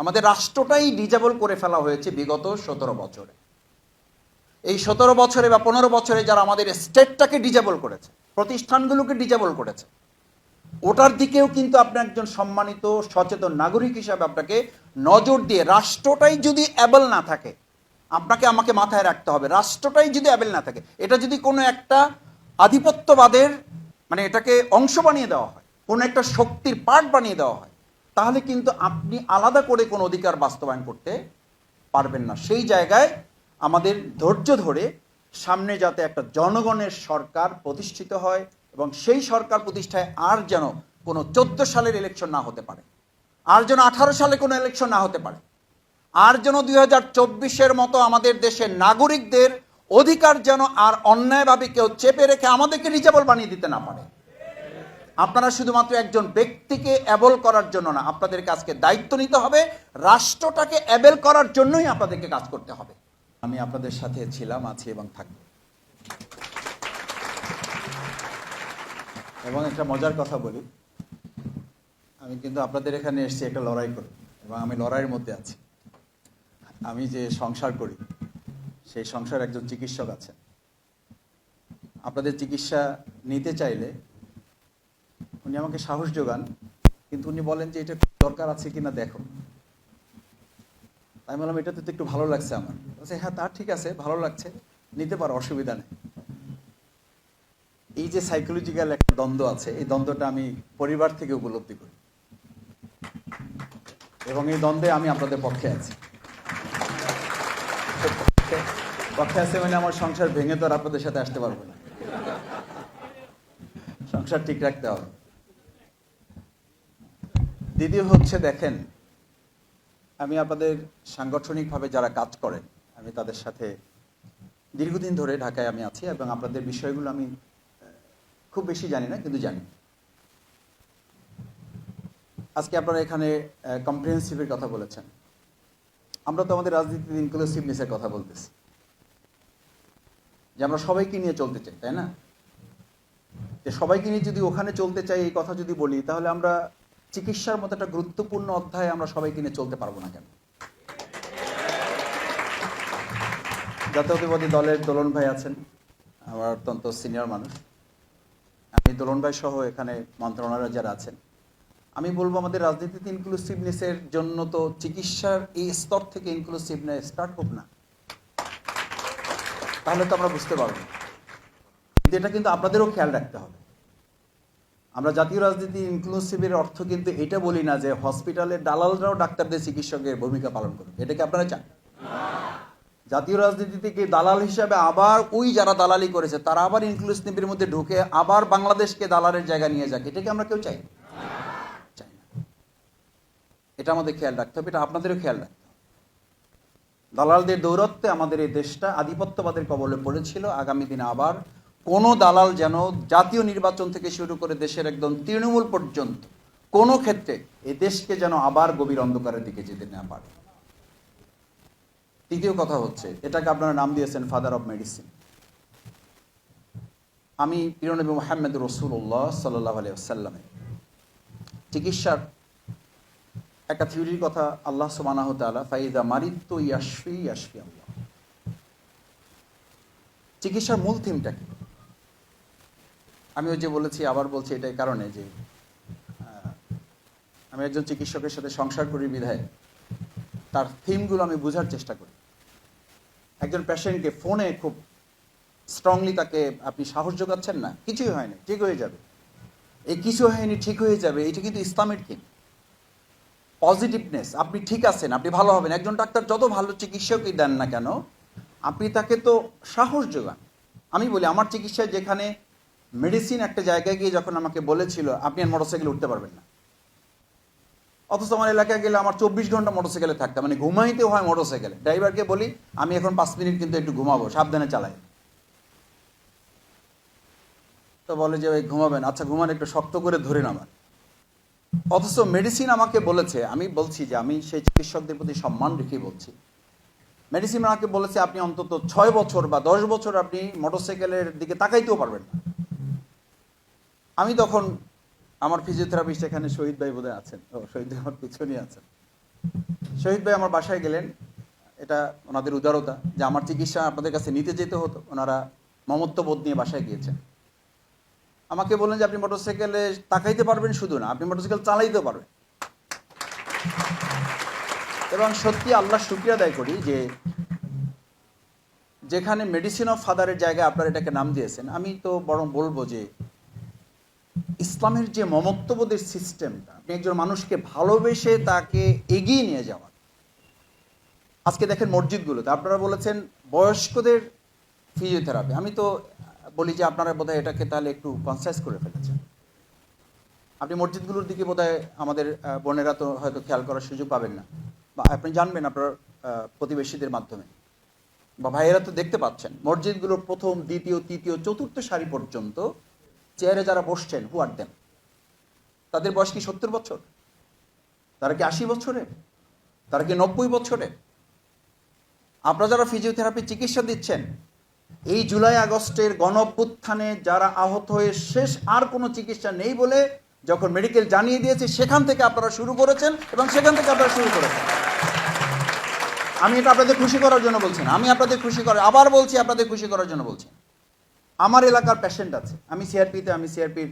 আমাদের রাষ্ট্রটাই ডিজেবল করে ফেলা হয়েছে বিগত সতেরো বছরে। এই সতেরো বছরে বা পনেরো বছরে যারা আমাদের স্টেটটাকে ডিজেবল করেছে, প্রতিষ্ঠানগুলোকে ডিজেবল করেছে, ওটার দিকেও কিন্তু আপনি একজন সম্মানিত, সচেতন নাগরিক হিসাবে আপনাকে নজর দিয়ে রাষ্ট্রটাই যদি অ্যাবল না থাকে, আপনাকে আমাকে মাথায় রাখতে হবে, রাষ্ট্রটাই যদি অ্যাবেল না থাকে, এটা যদি কোনো একটা আধিপত্যবাদের মানে এটাকে অংশ বানিয়ে দেওয়া হয়, কোনো একটা শক্তির পার্ট বানিয়ে দেওয়া হয় তাহলে কিন্তু আপনি আলাদা করে কোনো অধিকার বাস্তবায়ন করতে পারবেন না। সেই জায়গায় আমাদের ধৈর্য ধরে সামনে যাতে একটা জনগণের সরকার প্রতিষ্ঠিত হয় এবং সেই সরকার প্রতিষ্ঠায় আর যেন কোনো চোদ্দ সালের ইলেকশন না হতে পারে, আর যেন আঠারো সালে কোনো ইলেকশন না হতে পারে, আর যেন দুই হাজার চব্বিশের মতো আমাদের দেশের নাগরিকদের অধিকার যেন আর অন্যায়ভাবে কেউ চেপে রেখে আমাদেরকে রিজেবল বানিয়ে দিতে না পারে। আপনারা শুধুমাত্র একজন ব্যক্তিকে অ্যাবল করার জন্য না আপনাদের কাজকে দায়িত্ব নিতে হবে, রাষ্ট্রটাকে অ্যাবেল করার জন্যই আপনাদেরকে কাজ করতে হবে। আমি আপনাদের সাথে ছিলাম, আছি এবং থাকব। এবং একটা মজার কথা বলি, আমি কিন্তু আপনাদের এখানে এসেছি একটা লড়াই করি, এবং আমি লড়াইয়ের মধ্যে আছি। আমি যে সংসার করি, সেই সংসার একজন চিকিৎসক আছেন। আপনাদের চিকিৎসা নিতে চাইলে উনি আমাকে সাহস যোগান, কিন্তু উনি বলেন যে এটা দরকার আছে কিনা দেখো। আমি বললাম, এটা তো একটু ভালো লাগছে আমার। বলছে হ্যাঁ তা ঠিক আছে, ভালো লাগছে, নিতে পারো, অসুবিধা নেই। এই যে সাইকোলজিক্যাল একটা দ্বন্দ্ব আছে, এই দ্বন্দ্বটা আমি পরিবার থেকে উপলব্ধি করি। এবং এই দ্বন্দ্বে আমি আপনাদের পক্ষে আছি। পক্ষে আছে মানে আমার সংসার ভেঙে তো আর আপনাদের সাথে আসতে পারব না। সংসার ঠিক রাখতে হবে। দ্বিতীয় হচ্ছে দেখেন, আমি আপনাদের সাংগঠনিকভাবে যারা কাজ করেন, আমি তাদের সাথে দীর্ঘদিন ধরে ঢাকায় আমি আছি এবং আপনাদের বিষয়গুলো আমি খুব বেশি জানি না, কিন্তু জানি। আজকে আপনারা এখানে কম্প্রিহেন্সিভের কথা বলেছেন। আমরা তো আমাদের রাজনীতির ইনক্লুসিভনেসের কথা বলতেছি। যে আমরা সবাইকে নিয়ে চলতে চাই, তাই না? যে সবাইকে নিয়ে যদি ওখানে চলতে চাই, এই কথা যদি বলি, তাহলে আমরা চিকিৎসার মতো একটা গুরুত্বপূর্ণ অধ্যায় আমরা সবাই কিনে চলতে পারব না কেন? জাতীয়তাবাদী দলের দোলন ভাই আছেন, আমার অত্যন্ত সিনিয়র মানুষ। আমি দোলন ভাই সহ এখানে মন্ত্রণালয় যারা আছেন, আমি বলব আমাদের রাজনীতিতে ইনক্লুসিভনেসের জন্য তো চিকিৎসার এই স্তর থেকে ইনক্লুসিভনেস স্টার্ট হোক না, তাহলে তো আমরা বুঝতে পারব। কিন্তু এটা কিন্তু আপনাদেরও খেয়াল রাখতে হবে। আমরা জাতীয় রাজনীতি ইনক্লুসিভের অর্থ কিন্তু এটা বলি না যে হসপিটালের দালালরাও ডাক্তারদের চিকিৎসকের ভূমিকা পালন করবে। এটা কি আপনারা চান? জাতীয় রাজনীতিতে দালাল হিসাবে আবার ওই যারা দালালি করেছে, তারা আবার ইনক্লুসিভের মধ্যে ঢুকে আবার বাংলাদেশকে দালালের জায়গা নিয়ে যাক। এটা কি আমরা কেউ চাই চাই না। এটা আমাদের খেয়াল রাখতে হবে, এটা আপনাদেরও খেয়াল রাখতে দালালদের দৌরত্বে আমাদের এই দেশটা আধিপত্যবাদের কবলে পড়েছিল। আগামী দিনে আবার কোনো দালাল যেন জাতীয় নির্বাচন থেকে শুরু করে দেশের একদম তৃণমূল পর্যন্ত কোনো ক্ষেত্রে এই দেশকে যেন আবার গভীর অন্ধকারের দিকে যেতে না পারে। তৃতীয় কথা হচ্ছে, এটাকে আপনারা নাম দিয়েছেন ফাদার অফ মেডিসিন আমি প্রিয়নবী মোহাম্মদ রসুল্লাহ সাল্লাহ আলিয়াল্লামে চিকিৎসার একটা থিওরির কথা আল্লাহ সুবানাহ তালা ফাইদা মারিত্ব ইয়াসফি ইয়াসফি আল্লাহ। চিকিৎসার মূল থিমটা কি? আমি ওই যে বলেছি, আবার বলছি এটাই কারণে যে আমি একজন চিকিৎসকের সাথে সংসার করি বিধায়, তার থিমগুলো আমি বোঝার চেষ্টা করি। একজন পেশেন্টকে ফোনে খুব স্ট্রংলি তাকে আপনি সাহস যোগাচ্ছেন না, কিছুই হয়নি, ঠিক হয়ে যাবে। এই কিছু হয়নি, ঠিক হয়ে যাবে, এটা কিন্তু ইসলামের থিম। পজিটিভনেস আপনি ঠিক আছেন, আপনি ভালো হবেন, একজন ডাক্তার যত ভালো চিকিৎসকই দেন না কেন, আপনি তাকে তো সাহস যোগান। আমি বলি, আমার চিকিৎসায় যেখানে মেডিসিন একটা জায়গায় গিয়ে যখন আমাকে বলেছিল, আপনি আর মোটরসাইকেলে উঠতে পারবেন না। অথচ আমার এলাকায় গেলে আমার চব্বিশ ঘণ্টা মোটরসাইকেলে থাকতাম মানে ঘুমাইতে হয় মোটরসাইকেলে। ড্রাইভারকে বলি, আমি এখন পাঁচ মিনিট কিন্তু একটু ঘুমাবো, সাবধানে চালাই। তো বলে যে, ওই ঘুমাবেন। আচ্ছা ঘুমান, একটু শক্ত করে ধরে নামান। অথচ মেডিসিন আমাকে বলেছে, আমি বলছি যে, আমি সেই চিকিৎসকদের প্রতি সম্মান রেখে বলছি। মেডিসিন আমাকে বলেছে, আপনি অন্তত ছয় বছর বা দশ বছর আপনি মোটরসাইকেলের দিকে তাকাইতেও পারবেন না। আমি তখন আমার ফিজিওথেরাপিস্ট এখানে শহীদ ভাই বোধহয় আছেন। ও, শহীদ ভাই আমার পিছনেই আছেন। শহীদ ভাই আমার বাসায় গেলেন। এটা ওনাদের উদারতা যে আমার চিকিৎসা আপনাদের কাছে নিতে যেতে হতো। ওনারা মমত্ববোধ নিয়ে বাসায় গিয়েছেন। আমাকে বললেন যে, আপনি মোটরসাইকেলে তাকাইতে পারবেন শুধু না, আপনি মোটরসাইকেল চালাইতে পারবেন। এবং সত্যি আল্লাহ শুক্রিয়া আদায় করি যে, যেখানে মেডিসিন অফ ফাদারের জায়গায় আপনারা এটাকে নাম দিয়েছেন, আমি তো বরং বলব যে ইসলামের যে মমত্ববোধের সিস্টেমটা একজন মানুষকে ভালোবেসে তাকে এগিয়ে নিয়ে যাওয়া। আজকে দেখেন মসজিদগুলোতে, আপনারা বলেছেন বয়স্কদের ফিজিওথেরাপি আমি তো বলি যে আপনারা বোধহয় এটাকে তাহলে একটু কনসাইজ করে ফেলেছেন। আপনি মসজিদগুলোর দিকে বোধহয় আমাদের বোনেরা তো হয়তো খেয়াল করার সুযোগ পাবেন না। বা আপনি জানবেন আপনার প্রতিবেশীদের মাধ্যমে। বা ভাইয়েরা তো দেখতে পাচ্ছেন, মসজিদগুলোর প্রথম, দ্বিতীয়, তৃতীয়, চতুর্থ সারি পর্যন্ত চেয়ারে যারা বসছেন হু আর দেন তাদের বয়স কি সত্তর বছর? তারা কি আশি বছরের? তারা কি নব্বই বছরের? আপনারা যারা ফিজিওথেরাপি চিকিৎসা দিচ্ছেন, এই জুলাই আগস্টের গণ অভ্যুত্থানে যারা আহত হয়ে শেষ আর কোনো চিকিৎসা নেই বলে যখন মেডিকেল জানিয়ে দিয়েছে, সেখান থেকে আপনারা শুরু করেছেন এবং সেখান থেকে আপনারা শুরু করেছেন। আমি এটা আপনাদের খুশি করার জন্য বলছি না। আমি আপনাদের খুশি করার আবার বলছি আপনাদের খুশি করার জন্য বলছি আমার এলাকার পেশেন্ট আছে। আমি সিআরপিতে আমি সিআরপির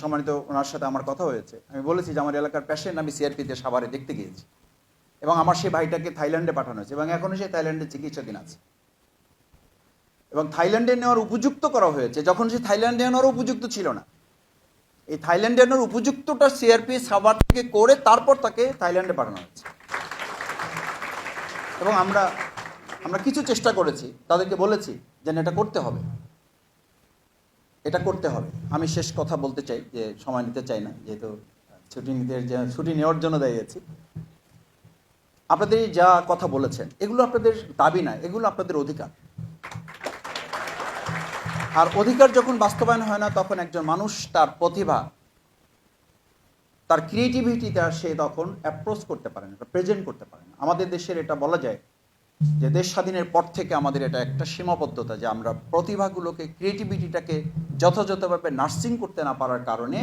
সম্মানিত ওনার সাথে আমার কথা হয়েছে। আমি বলেছি যে আমার এলাকার পেশেন্ট আমি সিআরপিতে সাভারে দেখতে গিয়েছি। এবং আমার সেই ভাইটাকে থাইল্যান্ডে পাঠানো হয়েছে এবং এখনও সেই থাইল্যান্ডে চিকিৎসাধীন আছে। এবং থাইল্যান্ডে নেওয়ার উপযুক্ত করা হয়েছে। যখন সে থাইল্যান্ডে নেওয়ার উপযুক্ত ছিল না। এই থাইল্যান্ডে নেওয়ার উপযুক্তটা সিআরপি সাভার থেকে করে তারপর তাকে থাইল্যান্ডে পাঠানো হয়েছে। এবং আমরা আমরা কিছু চেষ্টা করেছি। তাদেরকে বলেছি যেন এটা করতে হবে। এটা করতে হবে। আমি শেষ কথা বলতে চাই, যে সময় নিতে চাই না, যেহেতু ছুটি নিতে, ছুটি নেওয়ার জন্য দাঁড়িয়েছি আপনাদের যা কথা বলেছেন, এগুলো আপনাদের দাবি না, এগুলো আপনাদের অধিকার। আর অধিকার যখন বাস্তবায়ন হয় না, তখন একজন মানুষ তার প্রতিভা, তার ক্রিয়েটিভিটিটা সে তখন অ্যাপ্রোচ করতে পারে না প্রেজেন্ট করতে পারে না। আমাদের দেশের এটা বলা যায় যে দেশ স্বাধীনের পর থেকে আমাদের এটা একটা সীমাবদ্ধতা যে আমরা প্রতিভাগুলোকে ক্রিয়েটিভিটিটাকে যথাযথভাবে নার্সিং করতে না পারার কারণে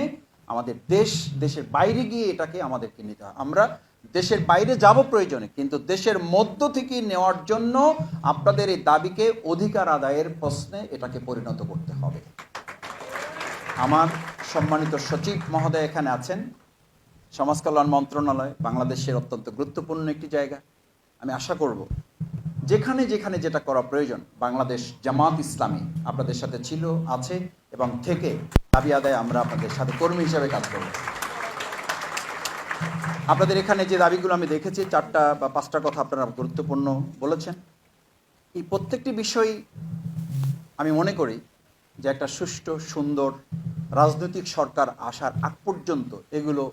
আমাদের দেশ, দেশের বাইরে গিয়ে এটাকে আমাদেরকে নিতে হয়। আমরা দেশের বাইরে যাব প্রয়োজনে, কিন্তু দেশের মধ্য থেকে নেওয়ার জন্য আপনাদের এই দাবিকে অধিকার আদায়ের প্রশ্নে এটাকে পরিণত করতে হবে। আমার সম্মানিত সচিব মহোদয় এখানে আছেন। সমাজ কল্যাণ মন্ত্রণালয় বাংলাদেশের অত্যন্ত গুরুত্বপূর্ণ একটি জায়গা। আমি আশা করব, যেখানে যেখানে যেটা করা প্রয়োজন, বাংলাদেশ জামাত ইসলামী আপনাদের সাথে ছিল, আছে। এবং থেকে দাবি আদায় আমরা আপনাদের সাথে কর্মী হিসাবে কাজ করব। আপনাদের এখানে যে দাবিগুলো আমি দেখেছি, চারটা বা পাঁচটা কথা আপনারা গুরুত্বপূর্ণ বলেছেন। এই প্রত্যেকটি বিষয় আমি মনে করি যে একটা সুষ্ঠু, সুন্দর রাজনৈতিক সরকার আসার আগ পর্যন্ত এগুলো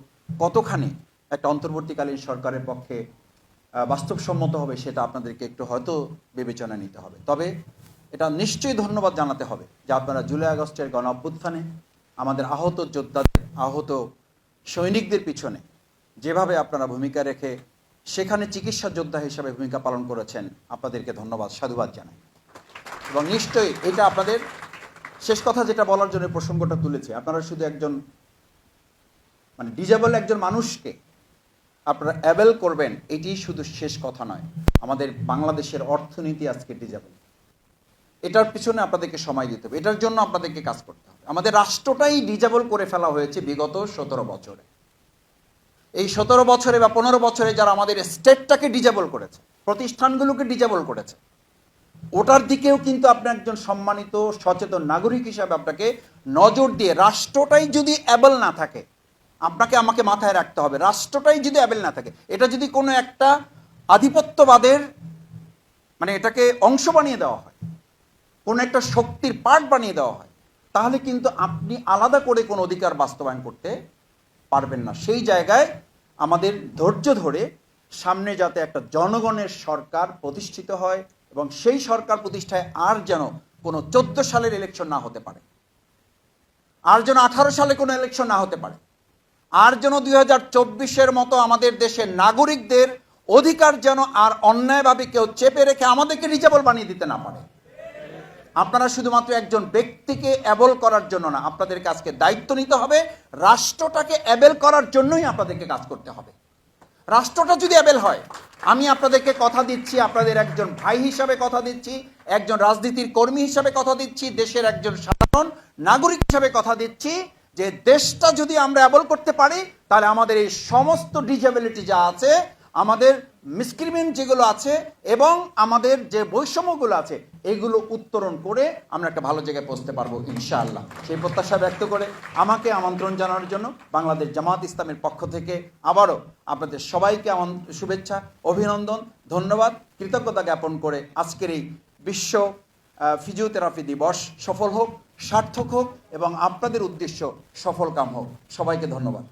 কতখানি একটা অন্তর্বর্তীকালীন সরকারের পক্ষে বাস্তবসম্মত হবে সেটা আপনাদেরকে একটু হয়তো বিবেচনা নিতে হবে। তবে এটা নিশ্চয়ই ধন্যবাদ জানাতে হবে যে আপনারা জুলাই আগস্টের গণ অভ্যুত্থানে আমাদের আহত যোদ্ধাদের, আহত সৈনিকদের পিছনে যেভাবে আপনারা ভূমিকা রেখে সেখানে চিকিৎসা যোদ্ধা হিসাবে ভূমিকা পালন করেছেন, আপনাদেরকে ধন্যবাদ, সাধুবাদ জানাই। এবং নিশ্চয়ই এটা আপনাদের শেষ কথা যেটা বলার জন্য প্রসঙ্গটা তুলেছে। আপনারা শুধু একজন মানে ডিজেবল একজন মানুষকে আপনারা অ্যাবেল করবেন, এটি শুধু শেষ কথা নয়। আমাদের বাংলাদেশের অর্থনীতি আজকে ডিজেবল। এটার পিছনে আপনাদেরকে সময় দিতে হবে, এটার জন্য আপনাদেরকে কাজ করতে হবে। আমাদের রাষ্ট্রটাই ডিজেবল করে ফেলা হয়েছে বিগত সতেরো বছরে। এই সতেরো বছরে বা পনেরো বছরে যারা আমাদের স্টেটটাকে ডিজেবল করেছে, প্রতিষ্ঠানগুলোকে ডিজেবল করেছে, ওটার দিকেও কিন্তু আপনি একজন সম্মানিত, সচেতন নাগরিক হিসাবে আপনাকে নজর দিয়ে, রাষ্ট্রটাই যদি অ্যাবল না থাকে, আপনাকে, আমাকে মাথায় রাখতে হবে, রাষ্ট্রটাই যদি অ্যাবেল না থাকে, এটা যদি কোনো একটা আধিপত্যবাদের মানে এটাকে অংশ বানিয়ে দেওয়া হয় কোনো একটা শক্তির পার্ট বানিয়ে দেওয়া হয়, তাহলে কিন্তু আপনি আলাদা করে কোনো অধিকার বাস্তবায়ন করতে পারবেন না। সেই জায়গায় আমাদের ধৈর্য ধরে সামনে যাতে একটা জনগণের সরকার প্রতিষ্ঠিত হয় এবং সেই সরকার প্রতিষ্ঠায় আর যেন কোনো চোদ্দ সালের ইলেকশন না হতে পারে, আর যেন আঠারো সালে কোনো ইলেকশন না হতে পারে, আর যেন দুই হাজার চব্বিশের মতো আমাদের দেশের নাগরিকদের অধিকার যেন আর অন্যায়ভাবে কেউ চেপে রেখে আমাদেরকে রিজেবল বানিয়ে দিতে না পারে। আপনারা শুধুমাত্র একজন ব্যক্তিকে অ্যাবল করার জন্য না আপনাদের আজকে দায়িত্ব নিতে হবে, রাষ্ট্রটাকে অ্যাবেল করার জন্যই আপনাদেরকে কাজ করতে হবে। রাষ্ট্রটা যদি অ্যাবেল হয়, আমি আপনাদেরকে কথা দিচ্ছি, আপনাদের একজন ভাই হিসাবে কথা দিচ্ছি, একজন রাজনীতির কর্মী হিসাবে কথা দিচ্ছি, দেশের একজন সাধারণ নাগরিক হিসাবে কথা দিচ্ছি, যে দেশটা যদি আমরা অ্যাবল করতে পারি, তাহলে আমাদের এই সমস্ত ডিজেবিলিটি যা আছে, আমাদের মিসক্রিমেন্ট যেগুলো আছে এবং আমাদের যে বৈষম্যগুলো আছে, এগুলো উত্তরণ করে আমরা একটা ভালো জায়গায় পৌঁছতে পারব ইনশাআল্লাহ। সেই প্রত্যাশা ব্যক্ত করে আমাকে আমন্ত্রণ জানানোর জন্য বাংলাদেশ জামাত ইসলামের পক্ষ থেকে আবারও আপনাদের সবাইকে শুভেচ্ছা, অভিনন্দন, ধন্যবাদ, কৃতজ্ঞতা জ্ঞাপন করে আজকের এই বিশ্ব ফিজিওথেরাপি দিবস সফল হোক, সার্থক হোক এবং আপনাদের উদ্দেশ্য সফল কাম হোক। সবাইকে ধন্যবাদ।